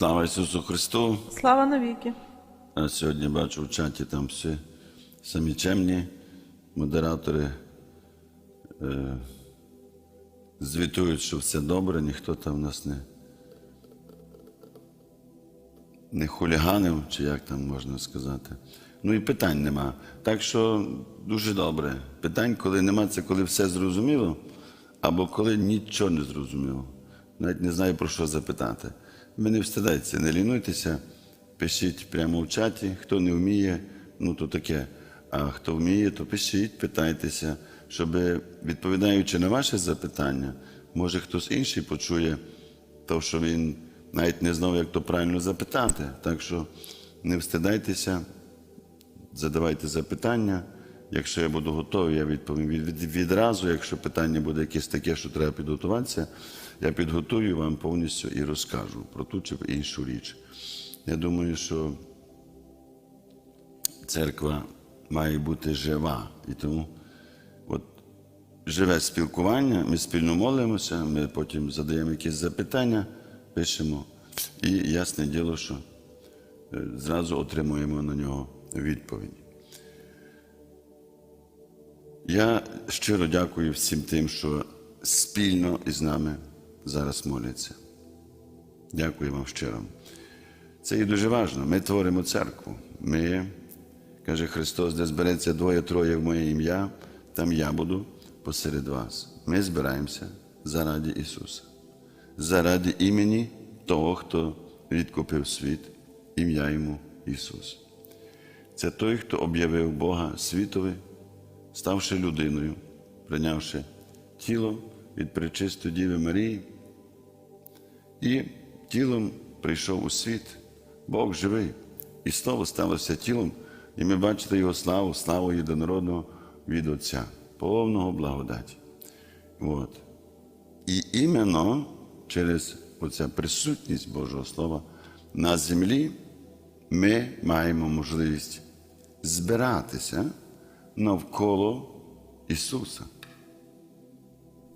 Слава Ісусу Христу! Слава навіки. А сьогодні бачу в чаті там всі самі чемні модератори е, звітують, що все добре, ніхто там в нас не, не хуліганив, чи як там можна сказати. Ну і питань нема. Так що дуже добре. Питань, коли нема, це коли все зрозуміло, або коли нічого не зрозуміло. Навіть не знаю про що запитати. Ви не встидайтеся, не лінуйтеся, пишіть прямо в чаті. Хто не вміє, ну то таке. А хто вміє, то пишіть, питайтеся, щоб, відповідаючи на ваше запитання, може хтось інший почує, то що він навіть не знав, як то правильно запитати. Так що не встидайтеся, задавайте запитання. Якщо я буду готовий, я відповім від- від- відразу. Якщо питання буде якесь таке, що треба підготуватися, я підготую вам повністю і розкажу про ту чи іншу річ. Я думаю, що церква має бути жива. І тому от живе спілкування, ми спільно молимося, ми потім задаємо якісь запитання, пишемо. І ясне діло, що е, зразу отримуємо на нього відповідь. Я щиро дякую всім тим, що спільно із нами зараз моляться. Дякую вам щиро. Це і дуже важливо. Ми творимо церкву. Ми, каже Христос, де збереться двоє-троє в моє ім'я, там я буду посеред вас. Ми збираємося заради Ісуса, заради імені того, хто відкупив світ, ім'я йому Ісус. Це той, хто об'явив Бога світові, ставши людиною, прийнявши тіло від пречистої Діви Марії, і тілом прийшов у світ. Бог живий. І слово сталося тілом, і ми бачите його славу, славу єдинородного від Отця, повного благодаті. От. І іменно через оця присутність Божого Слова на землі ми маємо можливість збиратися навколо Ісуса,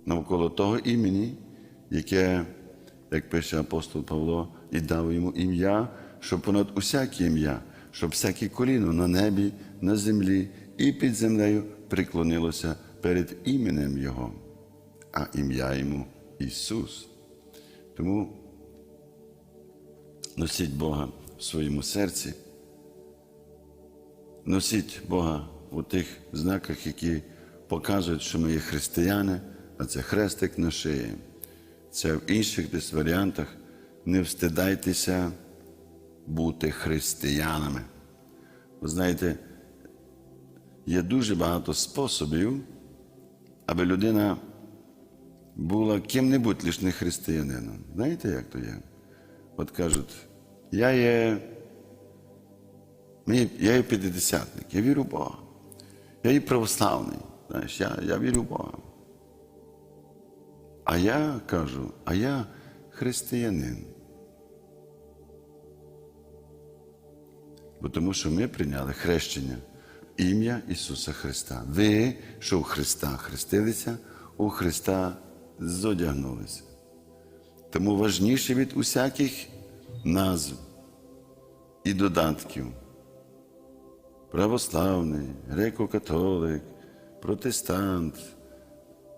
навколо того імені, яке, як пише апостол Павло, і дав йому ім'я, що понад усяке ім'я, щоб всяке коліно на небі, на землі і під землею приклонилося перед іменем Його, а ім'я йому Ісус. Тому носіть Бога в своєму серці, носіть Бога у тих знаках, які показують, що ми є християни, а це хрестик на шиї. Це в інших десь варіантах не встидайтеся бути християнами. Ви знаєте, є дуже багато способів, аби людина була ким-небудь лише не християнином. Знаєте, як то є? От кажуть, я є, я є п'ятидесятник, я вірю в Бога. Я є православний, знаєш, я, я вірю в Бога. А я кажу, а я християнин. Бо тому що ми прийняли хрещення ім'я Ісуса Христа. Ви, що у Христа хрестилися, у Христа зодягнулися. Тому важніше від усяких назв і додатків. Православний, греко-католик, протестант,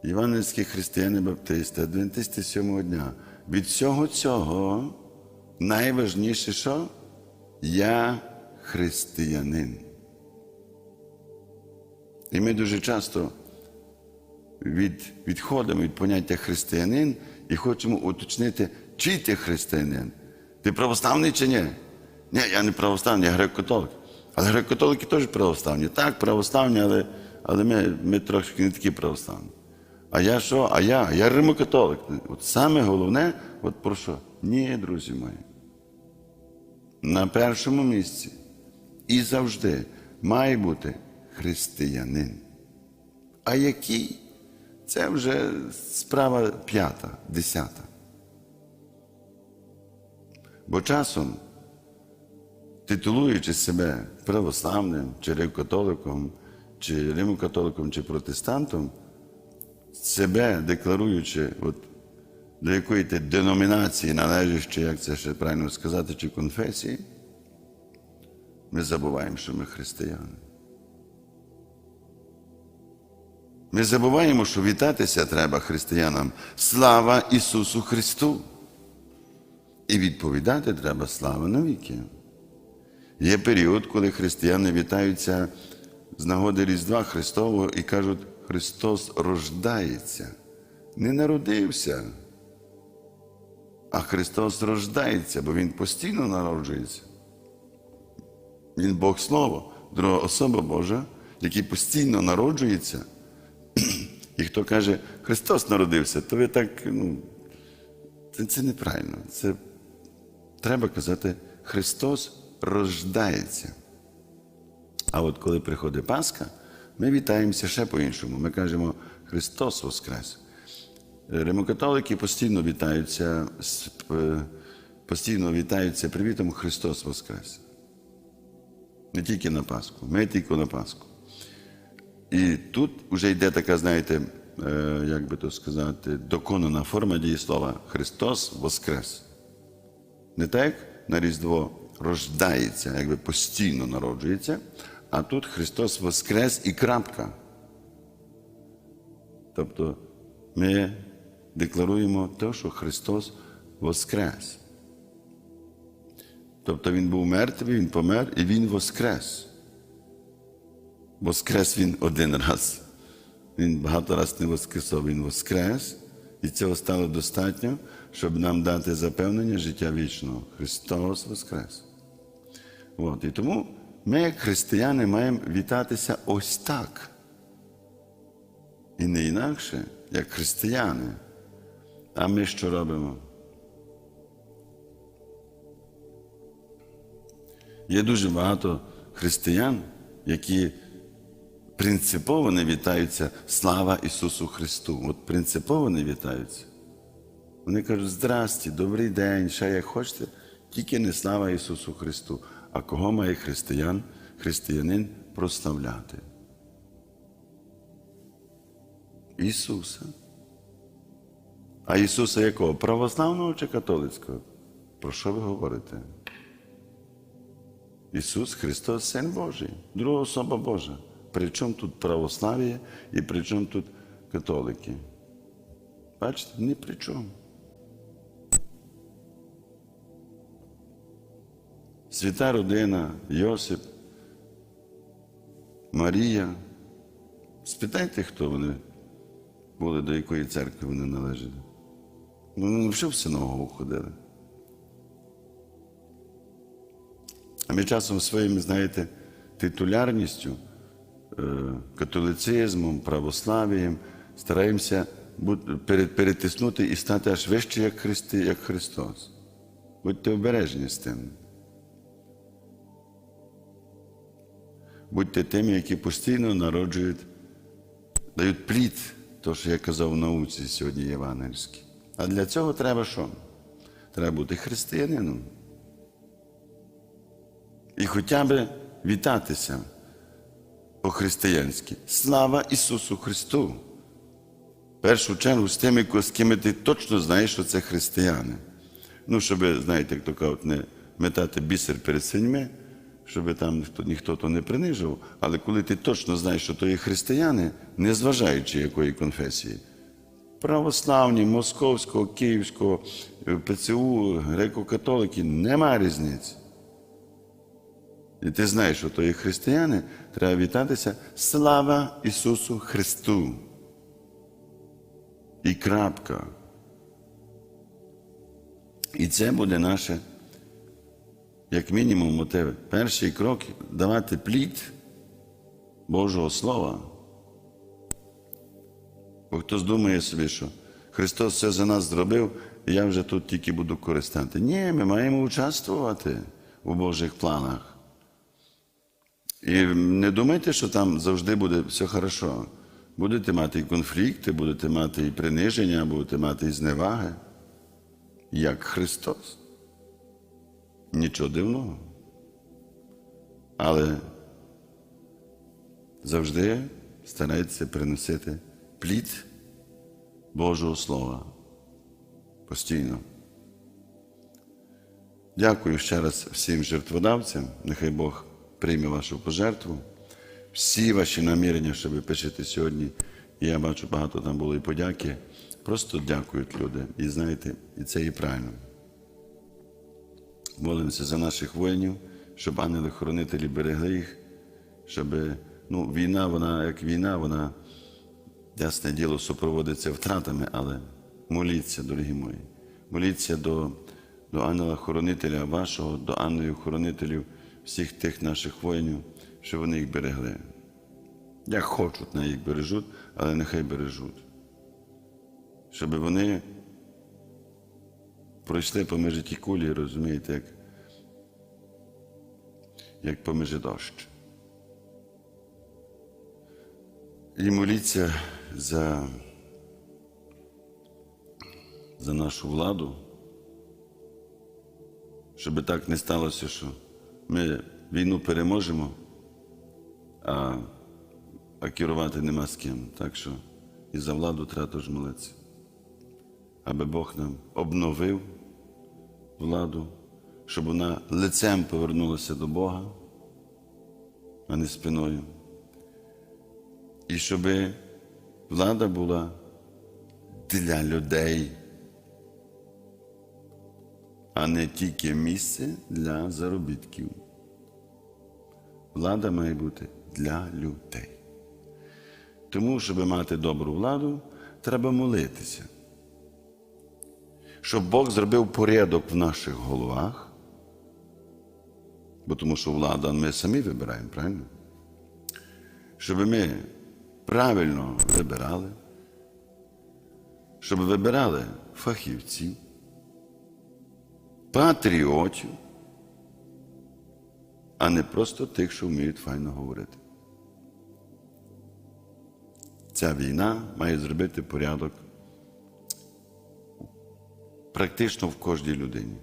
євангельські християни баптисти, адвентисти сьомого дня. Від всього цього найважніше, що я християнин. І ми дуже часто від, відходимо від поняття християнин і хочемо уточнити, чи ти християнин. Ти православний чи ні? Ні, я не православний, я греко-католик. Але греко-католики теж православні. Так, православні, але, але ми, ми трошки не такі православні. А я що? А я? Я римокатолик. От саме головне, от про що? Ні, друзі мої. На першому місці і завжди має бути християнин. А який? Це вже справа п'ята, десята. Бо часом, титулуючи себе православним, чи рим-католиком, чи римокатоликом, чи протестантом, себе декларуючи от, до якої ти деномінації належиш, чи як це ще правильно сказати, чи конфесії, ми забуваємо, що ми християни. Ми забуваємо, що вітатися треба християнам. Слава Ісусу Христу! І відповідати треба слава навіки. Є період, коли християни вітаються з нагоди Різдва Христового і кажуть, Христос рождається, не народився, а Христос рождається, бо Він постійно народжується. Він Бог Слово, друга особа Божа, який постійно народжується. І хто каже, Христос народився, то ви так, ну, це, неправильно. Це треба казати, Христос рождається. А от коли приходить Пасха, ми вітаємося ще по-іншому. Ми кажемо Христос Воскрес. Римокатолики постійно вітаються, постійно вітаються привітом Христос Воскрес. Не тільки на Пасху, ми тільки на Пасху. І тут вже йде така, знаєте, е, як би то сказати, доконана форма дієслова Христос Воскрес. Не так, на Різдво рождається, якби постійно народжується, а тут Христос Воскрес і крапка. Тобто ми декларуємо те, що Христос Воскрес. Тобто Він був мертвий, Він помер і Він воскрес. Воскрес Він один раз. Він багато разів не воскресав, Він воскрес, і цього стало достатньо, щоб нам дати запевнення життя вічного. Христос Воскрес. От. І тому ми, християни, маємо вітатися ось так. І не інакше, як християни. А ми що робимо? Є дуже багато християн, які принципово не вітаються слава Ісусу Христу. От принципово не вітаються. Вони кажуть, здрасті, добрий день, ще як хочете, тільки не слава Ісусу Христу. А кого має християн, християнин прославляти? Ісуса. А Ісуса якого? Православного чи католицького? Про що ви говорите? Ісус Христос, Син Божий, друга особа Божа. Причому тут православ'я і при чому тут католики? Бачите, ні при чому. Свята родина, Йосип, Марія. Спитайте, хто вони були, до якої церкви вони належали. Вони вже в синагогу ходили. А ми часом своїми, знаєте, титулярністю, е, католицизмом, православієм стараємося перетиснути і стати аж вище, як, Христи, як Христос. Будьте обережні з тим. Будьте тими, які постійно народжують, дають плід, то, що я казав в науці сьогодні євангельській. А для цього треба що? Треба бути християнином. І хоча б вітатися по-християнськи. Слава Ісусу Христу! Першу чергу з тими, з ким ти точно знаєш, що це християни. Ну, щоб, знаєте, як то кажуть, не метати бісер перед синьми, щоб там ніхто, ніхто то не принижив. Але коли ти точно знаєш, що то є християни, незважаючи якої конфесії, православні, московського, київського, е, ПЦУ, греко-католики, нема різниці. І ти знаєш, що то є християни, треба вітатися. Слава Ісусу Христу. І крапка. І це буде наше, як мінімум, мотив. Перший крок давати плід Божого Слова. Бо хтось думає собі, що Христос все за нас зробив, і я вже тут тільки буду користати. Ні, ми маємо участвувати у Божих планах. І не думайте, що там завжди буде все хорошо. Будете мати і конфлікти, будете мати і приниження, будете мати і зневаги, як Христос. Нічого дивного. Але завжди старайтеся приносити плід Божого Слова. постійно. Дякую ще раз всім жертводавцям. Нехай Бог прийме вашу пожертву. Всі ваші намірення, що ви пишете сьогодні. Я бачу, багато там було і подяки. Просто дякують люди. І знаєте, і це і правильно. Молимося за наших воїнів, щоб ангели-хоронителі берегли їх, щоб ну, війна, вона як війна, вона, ясне діло, супроводиться втратами, але моліться, дорогі мої. Моліться до, до ангела-хоронителя вашого, до ангелів-хоронителів всіх тих наших воїнів, щоб вони їх берегли. Як хочуть, на їх бережуть, але нехай бережуть. Щоб вони пройшли поміж ті кулі, розумієте, як, як поміж дощ. І моліться за, за нашу владу, щоб так не сталося, що ми війну переможемо, а, а керувати нема з ким. Так що і за владу треба теж молитися аби Бог нам обновив владу, щоб вона лицем повернулася до Бога, а не спиною. І щоб влада була для людей, а не тільки місце для заробітків. Влада має бути для людей. Тому, щоб мати добру владу, треба молитися щоб Бог зробив порядок в наших головах, бо тому що влада ми самі вибираємо, правильно? Щоб ми правильно вибирали, щоб вибирали фахівців, патріотів, а не просто тих, що вміють файно говорити. Ця війна має зробити порядок практично в кожній людині.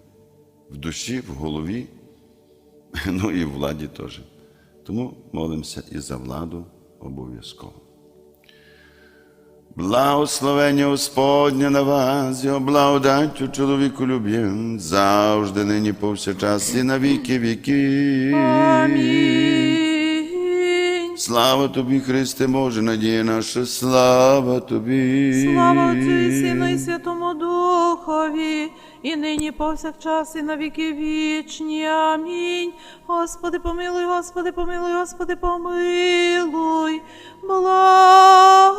В душі, в голові, ну і в владі теж. Тому молимося і за владу обов'язково. Благословення Господня на вас, його благодаттю чоловіку люб'єм, завжди нині повсякчас і на віки віки. Амінь. Слава тобі, Христе, Боже, надія наша, слава тобі. Слава Отцю і Сину і Святому Духові, і нині повсякчас, і на віки вічні. Амінь. Господи, помилуй, Господи, помилуй, Господи, помилуй, благослови.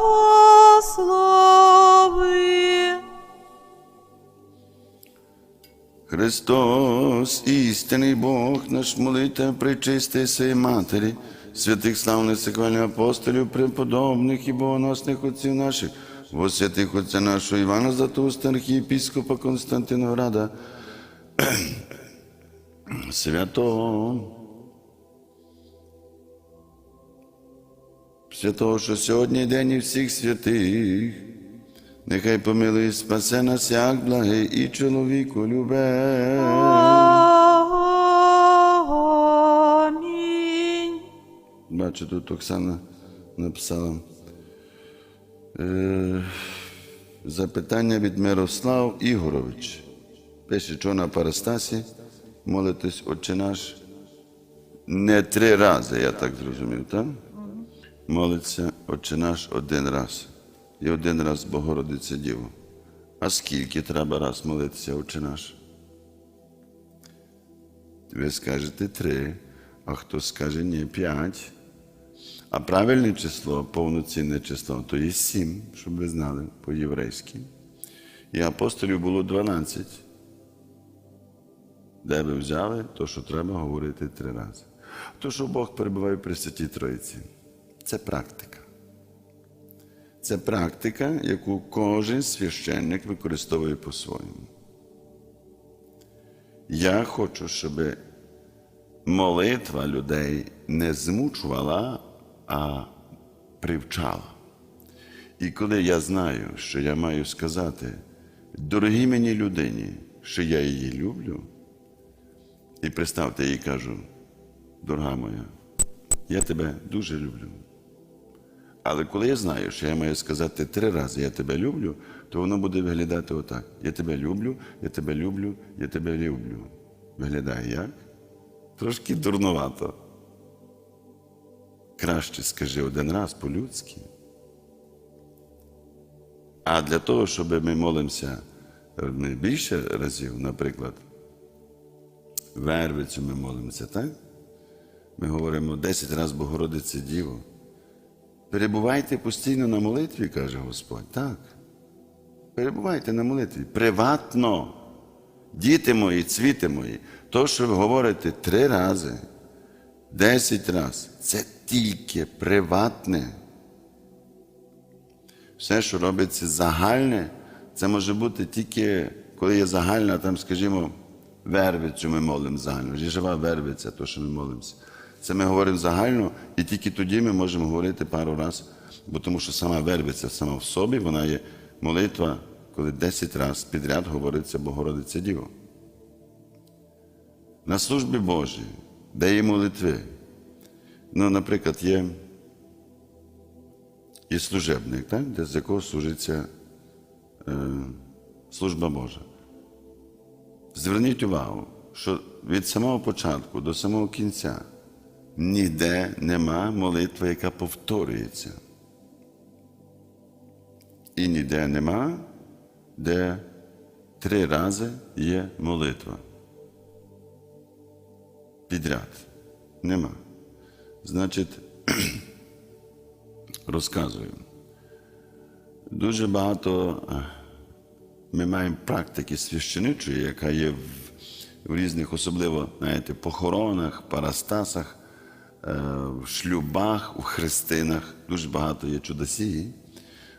Христос, істинний Бог, наш молитва причисти сей Матері, святих славних саквальних апостолів, преподобних і богоносних отців наших, во святих отця нашого Івана Златоуста, архієпіскопа Константинограда, святого, святого, що сьогодні день і всіх святих, нехай помилує, спасе нас, як благий і чоловіку любе. Бачу, тут Оксана написала. Е, запитання від Мирослав Ігорович. Пише, що на Парастасі молитись Отче наш не три рази, я так зрозумів, так? Молиться Отче наш один раз. І один раз Богородиця Діво. А скільки треба раз молитися, Отче наш? Ви скажете три, а хто скаже ні, п'ять. А правильне число, повноцінне число, то є сім, щоб ви знали по-єврейськи. І апостолів було 12. Де ви взяли, то, що треба говорити три рази. То, що Бог перебуває при Святій Троїці, це практика. Це практика, яку кожен священник використовує по-своєму. Я хочу, щоб молитва людей не змучувала, а привчала. І коли я знаю, що я маю сказати дорогій мені людині, що я її люблю, і представте їй кажу, дорога моя, я тебе дуже люблю. Але коли я знаю, що я маю сказати три рази я тебе люблю, то воно буде виглядати отак. Я тебе люблю, я тебе люблю, я тебе люблю. Виглядає як? Трошки дурнувато. Краще скажи один раз по-людськи. А для того, щоб ми молимося е, ми більше разів, наприклад, Вервицю ми молимося, так? Ми говоримо 10 разів Богородице Діво. Перебувайте постійно на молитві, каже Господь. Так. Перебувайте на молитві. Приватно. Діти мої, цвіти мої. То, що ви говорите три рази, десять разів, це тільки приватне. Все, що робиться загальне, це може бути тільки, коли є загальна, там, скажімо, вервицю ми молимо загально. Жива вервиця, то, що ми молимося. Це ми говоримо загально, і тільки тоді ми можемо говорити пару разів, бо тому що сама вервиця сама в собі, вона є молитва, коли 10 разів підряд говориться Богородиця Діво. На службі Божій, де є молитви. Ну, наприклад, є, є служебник, так? де з якого служиться е, служба Божа. Зверніть увагу, що від самого початку до самого кінця ніде нема молитви, яка повторюється. І ніде нема, де три рази є молитва. Підряд. Нема. Значить, розказую. Дуже багато е, ми маємо практики священичої, яка є в, в різних, особливо, знаєте, похоронах, парастасах, е, в шлюбах, у хрестинах. Дуже багато є чудосії.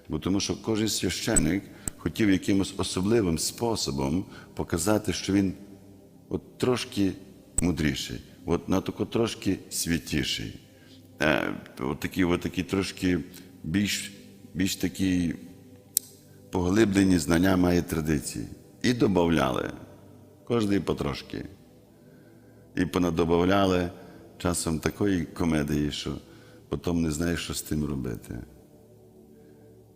Бо тому що кожен священик хотів якимось особливим способом показати, що він от трошки мудріший, от на тако трошки святіший. Е, от такі, от такі трошки більш, більш такі поглиблені знання має традиції. І додавали, кожний потрошки. І понадобавляли часом такої комедії, що потім не знаєш, що з тим робити.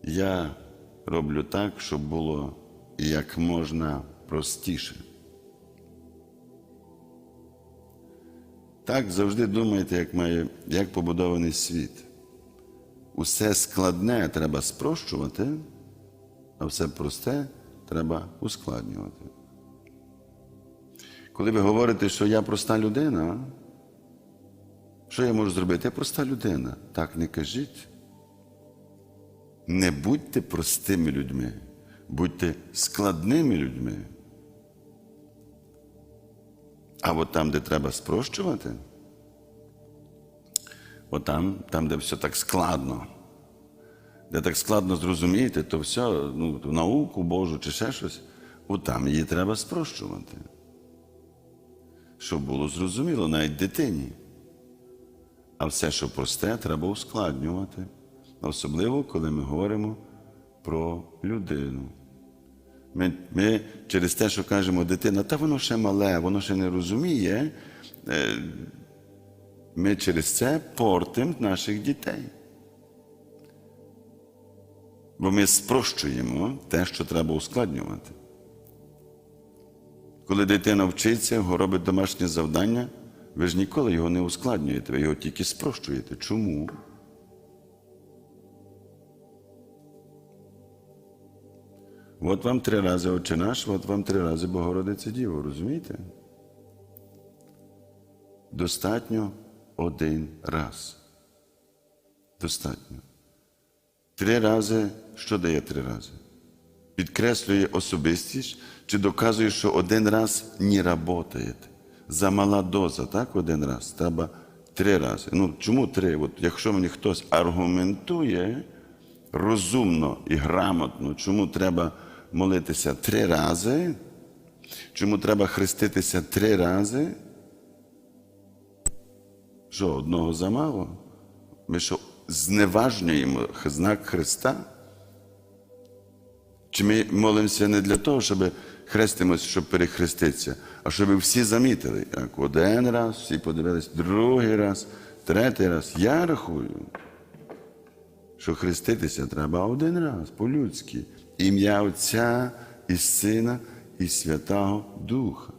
Я роблю так, щоб було як можна простіше. Так завжди думайте, як, має, як побудований світ. Усе складне треба спрощувати, а все просте треба ускладнювати. Коли ви говорите, що я проста людина, що я можу зробити? Я проста людина. Так не кажіть. Не будьте простими людьми, будьте складними людьми. А от там, де треба спрощувати, от там, там, де все так складно, де так складно зрозуміти, то все, ну, науку Божу чи ще щось, от там її треба спрощувати. Щоб було зрозуміло навіть дитині. А все, що просте, треба ускладнювати. Особливо, коли ми говоримо про людину. Ми, ми через те, що кажемо дитина, та воно ще мале, воно ще не розуміє, е, ми через це портимо наших дітей. Бо ми спрощуємо те, що треба ускладнювати. Коли дитина вчиться, робить домашнє завдання, ви ж ніколи його не ускладнюєте, ви його тільки спрощуєте. Чому? От вам три рази Отче наш, от вам три рази Богородиця Діво, розумієте? Достатньо один раз. Достатньо. Три рази, що дає три рази? Підкреслює особистість чи доказує, що один раз не працює. Замала доза, так, один раз. Треба три рази. Ну, чому три? От якщо мені хтось аргументує розумно і грамотно, чому треба молитися три рази, чому треба хреститися три рази? Що, одного замало? Ми що, зневажнюємо знак Христа? Чи ми молимося не для того, щоб хрестимося, щоб перехреститися, а щоб всі замітили, як один раз, всі подивились, другий раз, третій раз. Я рахую, що хреститися треба один раз по-людськи. Ім'я Отця і Сина і Святого Духа.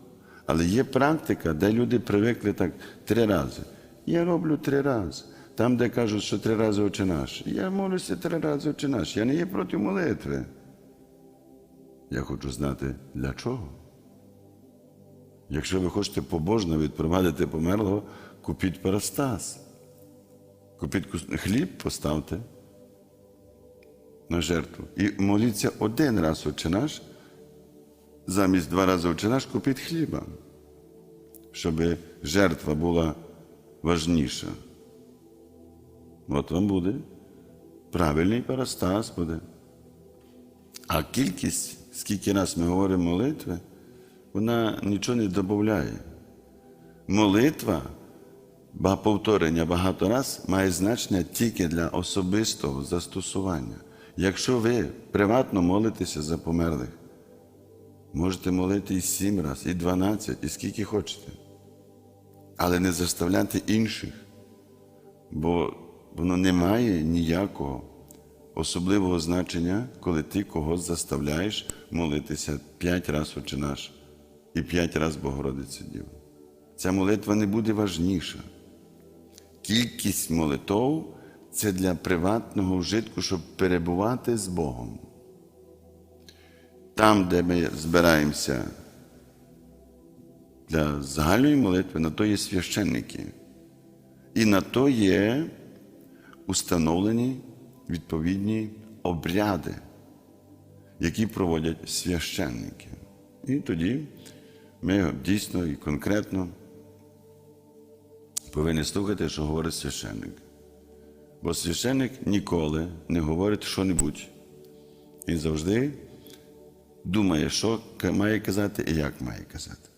Але є практика, де люди привикли так три рази. Я роблю три рази. Там, де кажуть, що три рази очі наш. Я молюся три рази очі наш. Я не є проти молитви. Я хочу знати, для чого. Якщо ви хочете побожно відпровадити померлого, купіть парастас. Купіть хліб, поставте на жертву. І моліться один раз Отче замість два рази Отче наш, хліба, щоб жертва була важніша. От вам буде. Правильний парастас буде. А кількість, скільки раз ми говоримо молитви, вона нічого не додає. Молитва, повторення багато раз має значення тільки для особистого застосування. Якщо ви приватно молитеся за померлих, можете молити і сім раз, і дванадцять, і скільки хочете. Але не заставляти інших, бо воно не має ніякого особливого значення, коли ти когось заставляєш молитися п'ять разів Отче наш і п'ять разів Богородиця Діва. Ця молитва не буде важніша. Кількість молитв це для приватного вжитку, щоб перебувати з Богом. Там, де ми збираємося для загальної молитви, на то є священники. І на то є установлені відповідні обряди, які проводять священники. І тоді ми дійсно і конкретно повинні слухати, що говорить священник. Бо священник ніколи не говорить що-небудь. Він завжди думає, що має казати і як має казати.